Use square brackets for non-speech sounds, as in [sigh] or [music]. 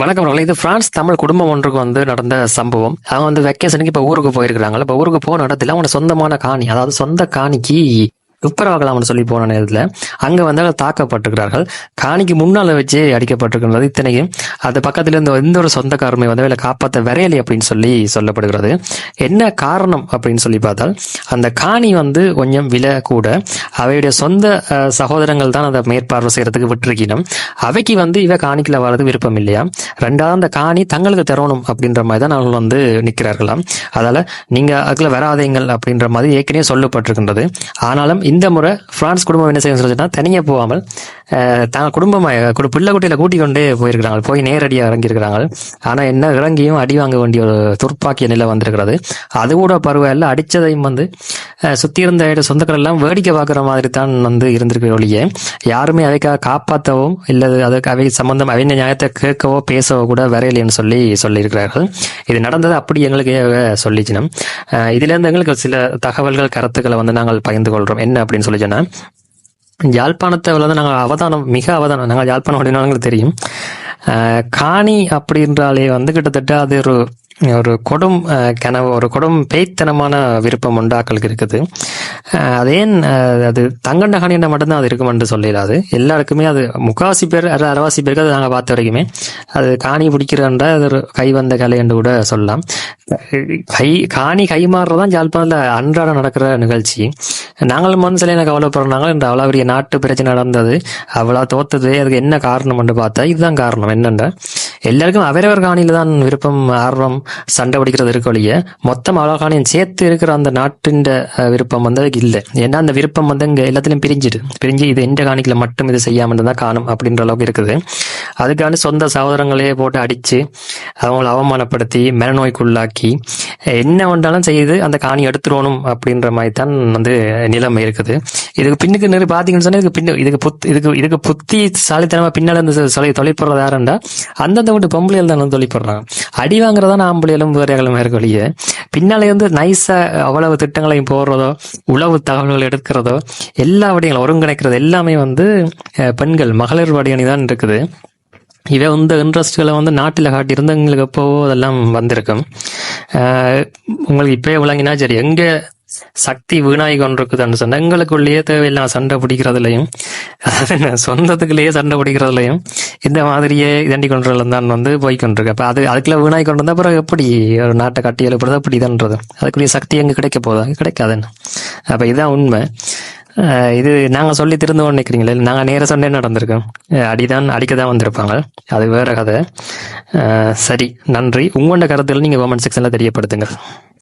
வணக்கம் அவர்களே. இது பிரான்ஸ் தமிழ் குடும்பம் ஒன்றுக்கு வந்து நடந்த சம்பவம். அவங்க வந்து வெக்கேஷனுக்கு இப்போ ஊருக்கு போயிருக்கிறாங்களா இப்போ ஊருக்கு போன இடத்துல அவங்க சொந்தமான காணி அதாவது சொந்த காணிக்கு துப்புரவாகலாம்னு சொல்லி போன நேரத்தில் அங்கே வந்து அவங்க தாக்கப்பட்டிருக்கிறார்கள். காணிக்கு முன்னால் வச்சு அடிக்கப்பட்டிருக்கிறது இத்தனையும். அது பக்கத்தில் இருந்த எந்த ஒரு சொந்தக்காரமே வந்து வேலை காப்பாற்ற வரையலை அப்படின்னு சொல்லி சொல்லப்படுகிறது. என்ன காரணம் அப்படின்னு சொல்லி பார்த்தால் அந்த காணி வந்து கொஞ்சம் விலை கூட அவையுடைய சொந்த சகோதரங்கள் தான் அதை மேற்பார்வை செய்யறதுக்கு விட்டுருக்கணும் அவைக்கு வந்து இவ காணிக்குள்ள வர்றது விருப்பம் இல்லையா? ரெண்டாவது அந்த காணி தங்களுக்கு தரணும் அப்படின்ற மாதிரி தான் அவர்கள் வந்து நிற்கிறார்களாம். அதால நீங்க அதில் வராதீங்கள் அப்படின்ற மாதிரி ஏற்கனவே சொல்லப்பட்டிருக்கின்றது. ஆனாலும் இந்த முறை பிரான்ஸ் குடும்பம் என்ன செய்ய சொல்லுச்சுன்னா தனியாக போகாமல் அஹ், குடும்பமாக குடு பிள்ளை குட்டியில் கூட்டிக் கொண்டு போயிருக்கிறாங்க போய் நேரடியாக இறங்கியிருக்கிறாங்க ஆனா என்ன இறங்கியும் அடி வாங்க வேண்டிய ஒரு துர்ப்பாக்கிய நிலை வந்திருக்கிறது. அது கூட பரவாயில்ல. அடிச்சதையும் வந்து சுற்றி இருந்த சொந்தக்கள் எல்லாம் வேடிக்கை பார்க்குற மாதிரி தான் வந்து இருந்திருக்கிற ஒழிய யாருமே அவைக்காக காப்பாற்றவும் இல்லை அதுக்கு அவை சம்பந்தம் அவை நியாயத்தை கேட்கவோ பேசவோ கூட வரையிலைன்னு சொல்லி சொல்லியிருக்கிறார்கள். இது நடந்தது அப்படி எங்களுக்கு சொல்லிச்சினோம். இதுலேருந்து எங்களுக்கு சில தகவல்கள் கருத்துக்களை வந்து நாங்கள் பகிர்ந்து கொள்கிறோம் என்ன அப்படின்னு சொல்லி சொன்னால் யாழ்ப்பாணத்தை வந்து நாங்கள் அவதானம் மிக அவதானம் நாங்கள் யாழ்ப்பாணம் அப்படின்னா எங்களுக்கு தெரியும். காணி அப்படின்றாலே வந்து கிட்டத்தட்ட அது ஒரு ஒரு கொடும் கனவு ஒரு கொடும் பேய்த்தனமான விருப்பம் உண்டாக்களுக்கு இருக்குது. அதேன் அது தங்க அஹ், மட்டும்தான் அது இருக்குமென்று சொல்லிடாது எல்லாருக்குமே அது முக்காவாசி பேர் அரை அரைவாசி பேருக்கு அது நாங்கள் பார்த்த வரைக்குமே அது காணி பிடிக்கிறன்ற அது ஒரு கை வந்த கலை என்று கூட சொல்லலாம். கை காணி கை மாறுறதான் ஜாழ்ப்பாணத்தில் அன்றாடம் நடக்கிற நிகழ்ச்சி. நாங்களும் வந்து என்ன எனக்கு கவலைப்படுறாங்க இந்த அவ்வளோ பெரிய நாட்டு பிரச்சனை நடந்தது. அவ்வளோ தோத்தது. அதுக்கு என்ன காரணம் என்று பார்த்தா இதுதான் காரணம். என்னென்ற எல்லாருக்கும் அவரவர் காணியில தான் விருப்பம் ஆர்வம் சண்டை பிடிக்கிறது இருக்க வழிய மொத்தம் அவ்வளோ காணியும் சேர்த்து இருக்கிற அந்த நாட்டின் விருப்பம் வந்து அதுக்கு இல்லை. ஏன்னா அந்த விருப்பம் வந்து இங்கே எல்லாத்திலையும் பிரிஞ்சிடு. பிரிஞ்சு இது எந்த காணிக்கல மட்டும் இது செய்யாமல் தான் காணும் அப்படின்ற அளவுக்கு இருக்குது. அதுக்கான சொந்த சகோதரங்களையே போட்டு அடிச்சு அவங்கள அவமானப்படுத்தி மனநோய்க்குள்ளாக்கி என்ன வந்தாலும் செய்து அந்த காணி எடுத்துடணும் அப்படின்ற மாதிரி தான் வந்து நிலைமை இருக்குது. இதுக்கு பின்னுக்கு நிறைய பார்த்தீங்கன்னு சொன்னால் இதுக்கு பின்னு இதுக்கு புத் இதுக்கு இதுக்கு புத்தி சாலித்தனமாக பின்னால இருந்து சொல்லி தொலைப்படுறது அந்தந்த அந்தந்த வீட்டு பொம்பளையில் தான் வந்து அடி வாங்குறதா ஆம்பளைகளும் வேறையாகளும் இருக்க வழிய. பின்னாலே இருந்து நைஸா அவ்வளவு திட்டங்களையும் போடுறதோ உளவு தகவல்கள் எடுக்கிறதோ எல்லா விடயங்களும் ஒருங்கிணைக்கிறது எல்லாமே வந்து அஹ், பெண்கள் மகளிர் வடிவணி தான் இருக்குது. இவை இந்த இன்ட்ரெஸ்ட்களை வந்து நாட்டில் காட்டி இருந்தவங்களுக்கு எப்போவோ அதெல்லாம் வந்திருக்கும். ஆஹ் உங்களுக்கு இப்பயே விளங்கினா சரி எங்க சக்தி வீணாகி கொண்டிருக்குதுன்னு சொன்னா எங்களுக்குள்ளேயே தேவையில்லாம் சண்டை பிடிக்கிறதுலையும் அதாவது [laughs] சொந்தத்துக்குள்ளேயே சண்டை பிடிக்கிறதுலையும் இந்த மாதிரியே இதண்டி கொண்டுறதுல தான் வந்து போய் கொண்டிருக்கு அப்ப அது அதுக்குள்ள வீணாகி கொண்டு வந்தா அப்புறம் எப்படி ஒரு நாட்டை கட்டி எழுப்புறது அப்படி தான்றது அதுக்குரிய சக்தி எங்கே கிடைக்க போதா கிடைக்காதுன்னு. அப்ப இதுதான் உண்மை. அஹ் இது நாங்க சொல்லி திருந்தோம் நினைக்கிறீங்களே? நாங்க நேர சொன்னே நடந்திருக்கோம். அடிதான் அடிக்க தான் வந்திருப்பாங்க. அது வேற கதை. சரி நன்றி. உங்களோட கருத்துல நீங்க கமெண்ட் செக்ஷன்ல தெரியப்படுத்துங்க.